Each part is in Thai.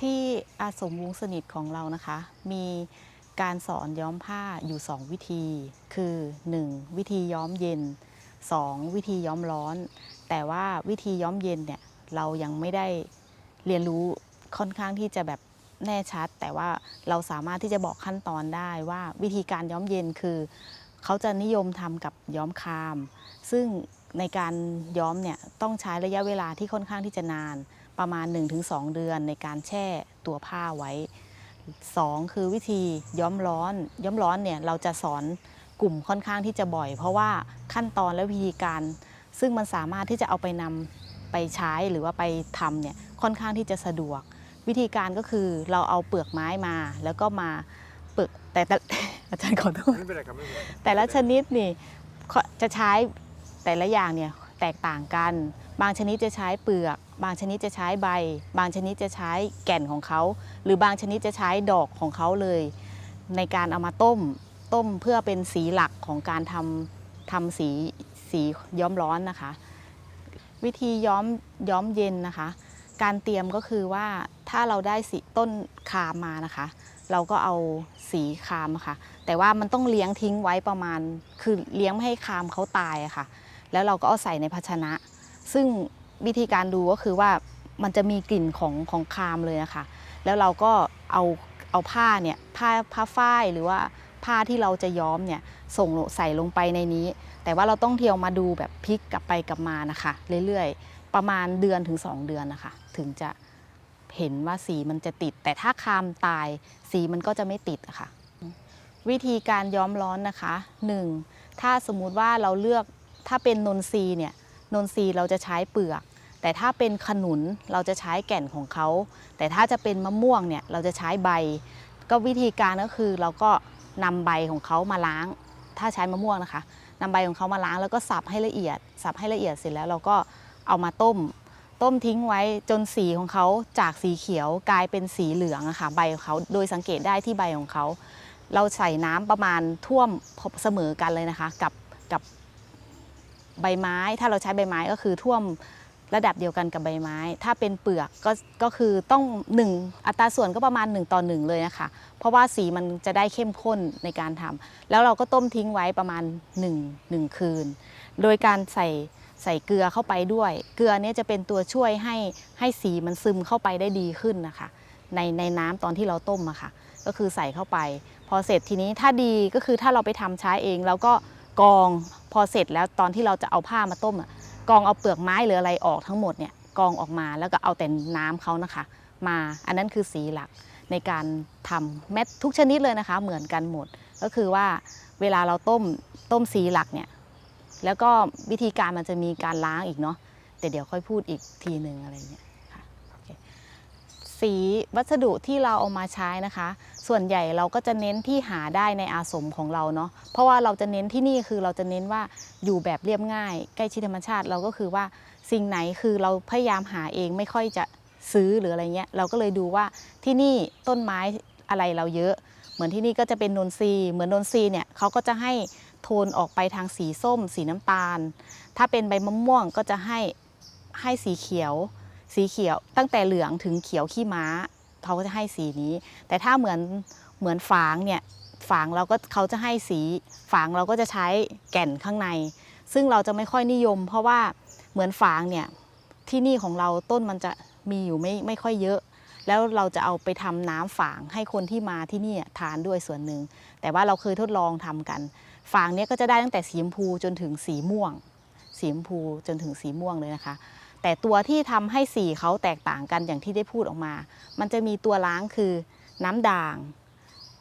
ที่อาสมวงสนิทของเรานะคะ มีการสอนย้อมผ้าอยู่ 2 วิธี คือ 1. วิธีย้อมเย็น 2. วิธีย้อมร้อน แต่ว่าวิธีย้อมเย็นเนี่ยเรายังไม่ได้เรียนรู้ค่อนข้างที่จะแบบแน่ชัด แต่ว่าเราสามารถที่จะบอกขั้นตอนได้ว่าวิธีการย้อมเย็นคือเขาจะนิยมทำกับย้อมคาม ซึ่งในการย้อมเนี่ยต้องใช้ระยะเวลาที่ค่อนข้างที่จะนาน ประมาณ 1-2 เดือนในการแช่ตัวผ้าไว้ 2 คือวิธีย้อมร้อน ย้อมร้อนเนี่ยเราจะสอนกลุ่มค่อนข้างที่จะบ่อย เพราะว่าขั้นตอนและวิธีการ ซึ่งมันสามารถที่จะเอาไปนำไปใช้หรือว่าไปทำเนี่ยค่อนข้างที่จะสะดวก วิธีการก็คือเราเอาเปลือกไม้มา แล้วก็มาเปลือกแต่แต่อาจารย์ขอโทษไม่เป็นไรครับไม่เป็นไรแต่ละชนิดนี่ก็จะใช้แต่ละอย่างเนี่ยแตกต่างกัน บางชนิดจะใช้เปลือก บางชนิดจะใช้ใบ บางชนิดจะใช้แก่นของเขา หรือบางชนิดจะใช้ดอกของเขาเลย ในการเอามาต้มต้มเพื่อเป็นสีหลักของการทำทำสีสีย้อมร้อนนะคะ วิธีย้อมย้อมเย็นนะคะ การเตรียมก็คือว่าถ้าเราได้สีต้นคามมานะคะ เราก็เอาสีคามะค่ะ แต่ว่ามันต้องเลี้ยงทิ้งไว้ประมาณ คือเลี้ยงไม่ให้คามเขาตายอะค่ะ แล้วเราก็เอาใส่ในภาชนะ ซึ่ง วิธีการดูก็คือว่ามันจะมีกลิ่นของของคามเลยนะคะ แล้วเราก็เอาเอาผ้าเนี่ยผ้าผ้าฝ้ายหรือว่าผ้าที่เราจะย้อมเนี่ยส่งใส่ลงไปในนี้ แต่ว่าเราต้องเที่ยวมาดูแบบพลิกกลับไปกลับมานะคะ เรื่อยๆ ประมาณเดือนถึง 2 เดือนนะคะ ถึงจะเห็นว่าสีมันจะติด แต่ถ้าคามตายสีมันก็จะไม่ติดอะค่ะ วิธีการย้อมร้อนนะคะ 1. ถ้าสมมุติว่าเราเลือกถ้าเป็นนนทรีเนี่ยนนทรีเราจะใช้เปลือก แต่ถ้าเป็นขนุนเราจะใช้แก่นของเขา แต่ถ้าจะเป็นมะม่วงเนี่ยเราจะใช้ใบ ก็วิธีการก็คือเราก็นำใบของเขามาล้าง ถ้าใช้มะม่วงนะคะนำใบของเขามาล้างแล้วก็สับให้ละเอียด สับให้ละเอียดเสร็จแล้วเราก็เอามาต้ม ต้มทิ้งไว้จนสีของเขาจากสีเขียวกลายเป็นสีเหลืองอะค่ะใบของเขาโดยสังเกตได้ที่ใบของเขา เราใส่น้ำประมาณท่วมเสมอกันเลยนะคะ กับกับใบไม้ถ้าเราใช้ใบไม้ก็คือท่วม ระดับเดียวกันกับใบไม้ ถ้าเป็นเปลือกก็ก็คือต้องหนึ่งอัตราส่วนก็ประมาณ 1 ต่อ 1 เลยนะคะ เพราะว่าสีมันจะได้เข้มข้นในการทำแล้วเราก็ต้มทิ้งไว้ประมาณ 1 1 คืน โดยการใส่ใส่เกลือเข้าไปด้วย เกลือเนี่ยจะเป็นตัวช่วยให้ให้สีมันซึมเข้าไปได้ดีขึ้นนะคะ ในในน้ำตอนที่เราต้มอะค่ะ ก็คือใส่เข้าไป พอเสร็จทีนี้ถ้าดีก็คือถ้าเราไปทำใช้เองเราก็กองพอเสร็จแล้วตอนที่เราจะเอาผ้ามาต้มอะ กองเอาเปลือกไม้หรืออะไรออกทั้งหมดเนี่ยกองออกมาแล้วก็เอาแต่น้ำเขานะคะ มาอันนั้นคือสีหลักในการทำแม้ทุกชนิดเลยนะคะ เหมือนกันหมด ก็คือว่าเวลาเราต้มต้มสีหลักเนี่ยแล้วก็วิธีการมันจะมีการล้างอีกเนาะแต่เดี๋ยวค่อยพูดอีกทีหนึ่งอะไรเงี้ยค่ะสีวัสดุที่เราเอามาใช้นะคะ ส่วนใหญ่เราก็จะเน้นที่หาได้ในอาสมของเราเนาะเพราะว่าเราจะเน้นที่นี่คือเราจะเน้นว่าอยู่แบบเรียบง่าย ใกล้ชิดธรรมชาติเราก็คือว่าสิ่งไหนคือเราพยายามหาเองไม่ค่อยจะซื้อหรืออะไรเงี้ยเราก็เลยดูว่าที่นี่ต้นไม้อะไรเราเยอะ เหมือนที่นี่ก็จะเป็นนนทรีเหมือนนนทรีเนี่ยเขาก็จะให้โทนออกไปทางสีส้ม สีน้ำตาล ถ้าเป็นใบมะม่วงก็จะให้ให้สีเขียว สีเขียวตั้งแต่เหลืองถึงเขียวขี้ม้า เขาก็จะให้สีนี้ แต่ถ้าเหมือนเหมือนฝางเนี่ยฝางเราก็เขาจะให้สีฝางเราก็จะใช้แก่นข้างใน ซึ่งเราจะไม่ค่อยนิยม เพราะว่าเหมือนฝางเนี่ยที่นี่ของเราต้นมันจะมีอยู่ไม่ไม่ค่อยเยอะ แล้วเราจะเอาไปทำน้ำฝางให้คนที่มาที่นี่ทานด้วยส่วนหนึ่ง แต่ว่าเราเคยทดลองทำกัน ฝางเนี้ยก็จะได้ตั้งแต่สีชมพูจนถึงสีม่วง สีชมพูจนถึงสีม่วงเลยนะคะ แต่ตัวที่ทำให้สีเขาแตกต่างกันอย่างที่ได้พูดออกมา มันจะมีตัวล้างคือน้ำด่าง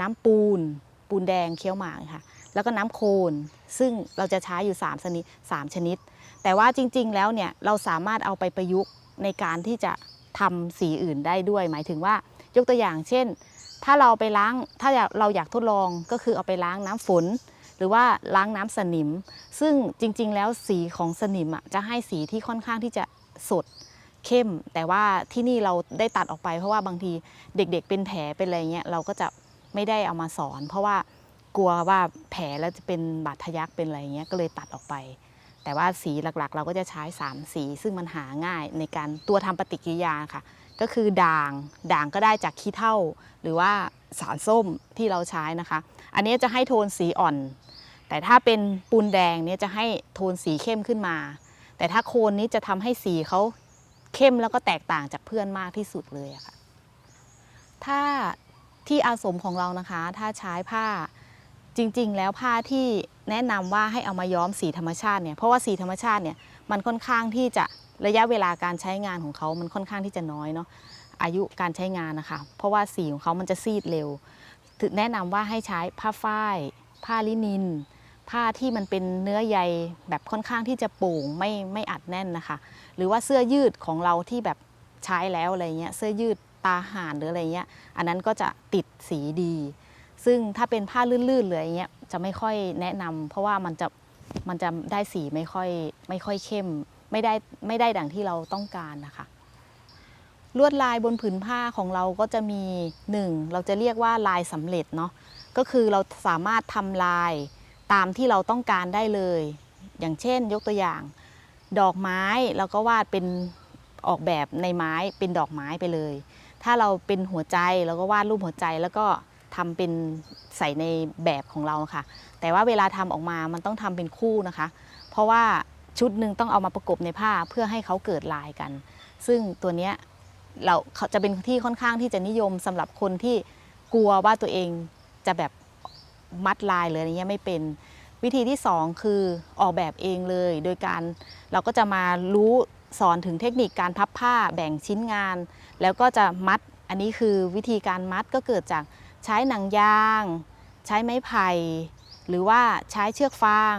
น้ำปูน ปูนแดงเคี้ยวหมากค่ะ แล้วก็น้ำโคลนซึ่งเราจะใช้อยู่3ชนิด3ชนิด แต่ว่าจริง ๆ แล้วเนี่ยเราสามารถเอาไปประยุกต์ในการที่จะทำสีอื่นได้ด้วย หมายถึงว่ายกตัวอย่างเช่น ถ้าเราไปล้างถ้าเราอยากทดลองก็คือเอาไปล้างน้ำฝนหรือว่าล้างน้ำสนิม ซึ่งจริงๆ แล้วสีของสนิมอะจะให้สีที่ค่อนข้างที่จะ สดเข้ม แต่ว่าที่นี่เราได้ตัดออกไป เพราะว่าบางทีเด็กๆเป็นแผลเป็นอะไรเงี้ยเราก็จะไม่ได้เอามาสอน เพราะว่ากลัวว่าแผลแล้วจะเป็นบาดทะยักเป็นอะไรเงี้ยก็เลยตัดออกไป แต่ว่าสีหลักๆ เราก็จะใช้ 3 สี ซึ่งมันหาง่ายในการตัวทำปฏิกิริยาค่ะ ก็คือด่างด่างก็ได้จากขี้เถ้าหรือว่าสารส้มที่เราใช้นะคะ อันนี้จะให้โทนสีอ่อน แต่ถ้าเป็นปูนแดงเนี่ยจะให้โทนสีเข้มขึ้นมา แต่ถ้าโคนนี้จะทำให้สีเขาเข้มแล้วก็แตกต่างจากเพื่อนมากที่สุดเลยอะค่ะ ถ้าที่อาสมของเรานะคะ ถ้าใช้ผ้าจริง ๆ แล้วผ้าที่แนะนำว่าให้เอามาย้อมสีธรรมชาติเนี่ยเพราะว่าสีธรรมชาติเนี่ยมันค่อนข้างที่จะระยะเวลาการใช้งานของเขามันค่อนข้างที่จะน้อยเนาะอายุการใช้งานนะคะ เพราะว่าสีของเขามันจะซีดเร็วแนะนำว่าให้ใช้ผ้าฝ้าย ผ้าลินิน ผ้าที่มันเป็นเนื้อใยแบบค่อนข้างที่จะโป่งไม่ไม่อัดแน่นนะคะ หรือว่าเสื้อยืดของเราที่แบบใช้แล้วอะไรเงี้ยเสื้อยืดตาห่านหรืออะไรเงี้ยอันนั้นก็จะติดสีดี ซึ่งถ้าเป็นผ้าลื่นๆเลยอย่างเงี้ยจะไม่ค่อยแนะนำเพราะว่ามันจะมันจะได้สีไม่ค่อยไม่ค่อยเข้ม ไม่ได้ไม่ได้ดังที่เราต้องการนะคะ ลวดลายบนผืนผ้าของเราก็จะมีหนึ่งเราจะเรียกว่าลายสำเร็จเนาะก็คือเราสามารถทำลาย ตามที่เราต้องการได้เลย อย่างเช่นยกตัวอย่าง ดอกไม้เราก็วาดเป็นออกแบบในไม้เป็นดอกไม้ไปเลย ถ้าเราเป็นหัวใจเราก็วาดรูปหัวใจแล้วก็ทำเป็นใส่ในแบบของเราค่ะ แต่ว่าเวลาทำออกมามันต้องทำเป็นคู่นะคะ เพราะว่าชุดหนึ่งต้องเอามาประกบในผ้าเพื่อให้เขาเกิดลายกัน ซึ่งตัวเนี้ยเราเขาจะเป็นที่ค่อนข้างที่จะนิยมสำหรับคนที่กลัวว่าตัวเองจะแบบ มัดลายเลยอะไรเงี้ยไม่เป็น วิธีที่สองคือออกแบบเองเลย โดยการเราก็จะมารู้สอนถึงเทคนิคการพับผ้าแบ่งชิ้นงาน แล้วก็จะมัดอันนี้คือวิธีการมัดก็เกิดจากใช้หนังยาง ใช้ไม้ไผ่หรือว่าใช้เชือกฟาง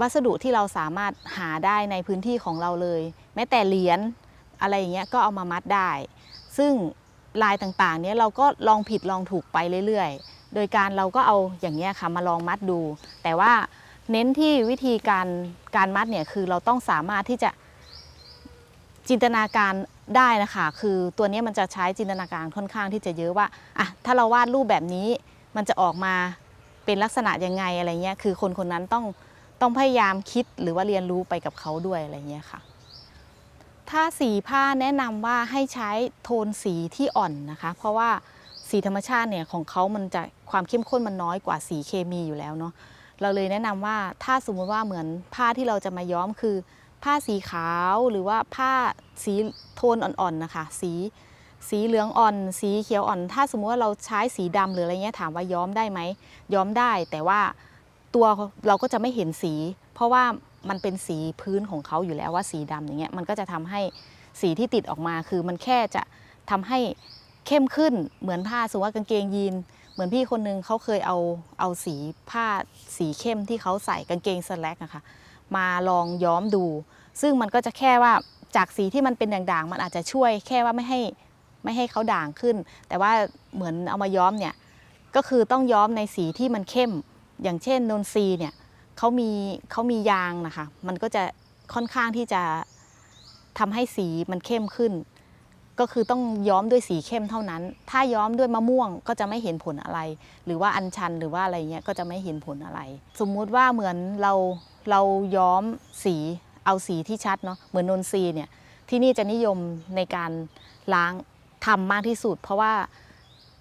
วัสดุที่เราสามารถหาได้ในพื้นที่ของเราเลย แม้แต่เหรียญอะไรอย่างเงี้ยก็เอามามัดได้ ซึ่งลายต่างๆเนี้ยเราก็ลองผิดลองถูกไปเรื่อยๆ โดยการเราก็เอาอย่างเงี้ยค่ะมาลองมัดดู แต่ว่าเน้นที่วิธีการการมัดเนี่ยคือเราต้องสามารถที่จะจินตนาการได้นะคะ คือตัวนี้มันจะใช้จินตนาการค่อนข้างที่จะเยอะว่าอะถ้าเราวาดรูปแบบนี้มันจะออกมาเป็นลักษณะยังไงอะไรเงี้ยคือคนคนนั้นต้องต้องพยายามคิดหรือว่าเรียนรู้ไปกับเขาด้วยอะไรเงี้ยค่ะ ถ้าสีผ้าแนะนำว่าให้ใช้โทนสีที่อ่อนนะคะ เพราะว่าสีธรรมชาติเนี่ยของเขามันจะ ความเข้มข้นมันน้อยกว่าสีเคมีอยู่แล้วเนาะเราเลยแนะนำว่าถ้าสมมติว่าเหมือนผ้าที่เราจะมาย้อมคือ ผ้าสีขาวหรือว่าผ้าสีโทนอ่อนๆนะคะ สีสีเหลืองอ่อน สีเขียวอ่อน ถ้าสมมติว่าเราใช้สีดำหรืออะไรเงี้ยถามว่าย้อมได้ไหมย้อมได้ แต่ว่าตัวเราก็จะไม่เห็นสี เพราะว่ามันเป็นสีพื้นของเขาอยู่แล้วว่าสีดำอย่างเงี้ยมันก็จะทำให้สีที่ติดออกมาคือมันแค่จะทำให้เข้มขึ้นเหมือนผ้าสมมติว่ากางเกงยีน เหมือนพี่คนนึงเขาเคยเอาเอาสีผ้าสีเข้มที่เขาใส่กางเกงสแลกอะค่ะมาลองย้อมดู ซึ่งมันก็จะแค่ว่าจากสีที่มันเป็นด่างๆ มันอาจจะช่วยแค่ว่าไม่ให้ไม่ให้เขาด่างขึ้น แต่ว่าเหมือนเอามาย้อมเนี่ยก็คือต้องย้อมในสีที่มันเข้ม อย่างเช่นนนทรีเนี่ยเขามีเขามียางนะคะ มันก็จะค่อนข้างที่จะทำให้สีมันเข้มขึ้น ก็คือต้องย้อมด้วยสีเข้มเท่านั้น ถ้าย้อมด้วยมะม่วงก็จะไม่เห็นผลอะไร หรือว่าอัญชันหรือว่าอะไรเงี้ยก็จะไม่เห็นผลอะไร สมมุติว่าเหมือนเราเราย้อมสีเอาสีที่ชัดเนาะเหมือนนนทรีเนี่ยที่นี่จะนิยมในการล้างทำมากที่สุด เพราะว่า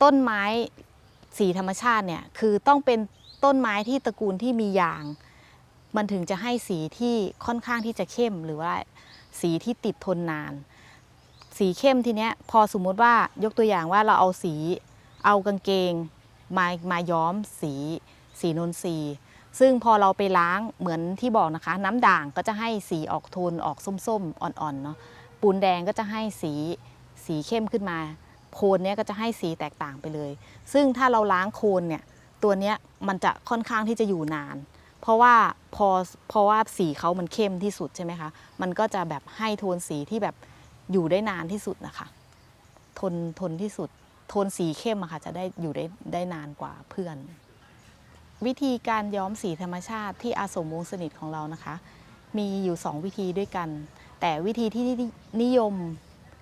ต้นไม้สีธรรมชาติเนี่ยคือต้องเป็นต้นไม้ที่ตระกูลที่มียาง มันถึงจะให้สีที่ค่อนข้างที่จะเข้มหรือว่าสีที่ติดทนนาน สีเข้มทีเนี้ยพอสมมุติว่ายกตัวอย่างว่าเราเอาสีเอากางเกงมามาย้อมสีสีนนทรีย์ซึ่งพอเราไปล้างเหมือนที่บอกนะคะ น้ำด่างก็จะให้สีออกโทนออกส้มๆ อ่อนๆเนาะปูนแดงก็จะให้สีสีเข้มขึ้นมา โคนเนี้ยก็จะให้สีแตกต่างไปเลย ซึ่งถ้าเราล้างโคนเนี่ยตัวเนี้ยมันจะค่อนข้างที่จะอยู่นาน เพราะว่าพอเพราะว่าสีเขามันเข้มที่สุดใช่ไหมคะมันก็จะแบบให้โทนสีที่แบบ อยู่ได้นานที่สุดนะคะ ทนทนที่สุด โทนสีเข้มอะค่ะจะได้อยู่ได้ได้นานกว่าเพื่อน วิธีการย้อมสีธรรมชาติที่อาสมวงสนิทของเรานะคะ มีอยู่ 2 วิธีด้วยกัน แต่วิธีที่นิยม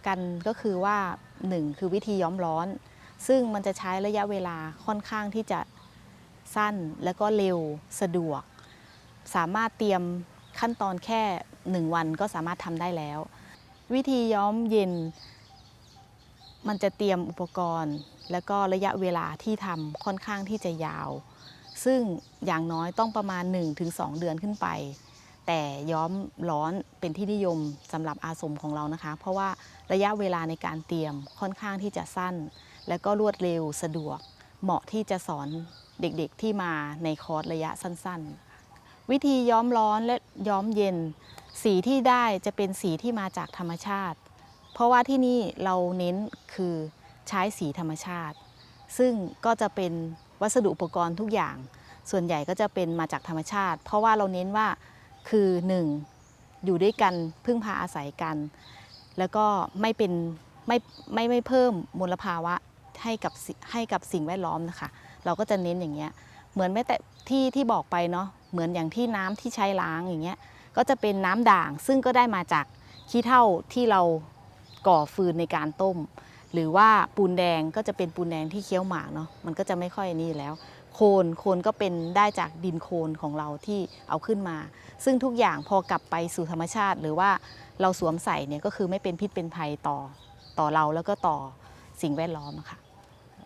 กันก็คือว่า 1 คือวิธีย้อมร้อน ซึ่งมันจะใช้ระยะเวลาค่อนข้างที่จะสั้นแล้วก็เร็วสะดวก สามารถเตรียมขั้นตอนแค่ 1 วันก็สามารถทำได้แล้ว วิธีย้อมเย็น มันจะเตรียมอุปกรณ์ แล้วก็ระยะเวลาที่ทำค่อนข้างที่จะยาว ซึ่งอย่างน้อยต้องประมาณ 1-2 เดือนขึ้นไป แต่ย้อมร้อนเป็นที่นิยมสำหรับอาสมของเรานะคะ เพราะว่าระยะเวลาในการเตรียมค่อนข้างที่จะสั้น และก็รวดเร็วสะดวก เหมาะที่จะสอนเด็กๆที่มาในคอร์สระยะสั้นๆ วิธีย้อมร้อนและย้อมเย็น สีที่ได้จะเป็นสีที่มาจากธรรมชาติ เพราะว่าที่นี่เราเน้นคือใช้สีธรรมชาติ ซึ่งก็จะเป็นวัสดุอุปกรณ์ทุกอย่าง ส่วนใหญ่ก็จะเป็นมาจากธรรมชาติ เพราะว่าเราเน้นว่าคือหนึ่งอยู่ด้วยกันพึ่งพาอาศัยกัน แล้วก็ไม่เป็นไม่ไม่ไม่เพิ่มมลภาวะให้กับให้กับสิ่งแวดล้อมนะคะ เราก็จะเน้นอย่างเงี้ยเหมือนแม้แต่ที่ที่บอกไปเนาะเหมือนอย่างที่น้ำที่ใช้ล้างอย่างเงี้ย ก็จะเป็นน้ำด่าง ซึ่งก็ได้มาจากขี้เถ้าที่เราก่อฟืนในการต้ม หรือว่าปูนแดงก็จะเป็นปูนแดงที่เคี้ยวหมากเนาะมันก็จะไม่ค่อยนี่แล้ว โคนโคนก็เป็นได้จากดินโคลนของเราที่เอาขึ้นมา ซึ่งทุกอย่างพอกลับไปสู่ธรรมชาติ หรือว่าเราสวมใส่เนี่ยก็คือไม่เป็นพิษเป็นภัยต่อต่อเราแล้วก็ต่อสิ่งแวดล้อมอะค่ะ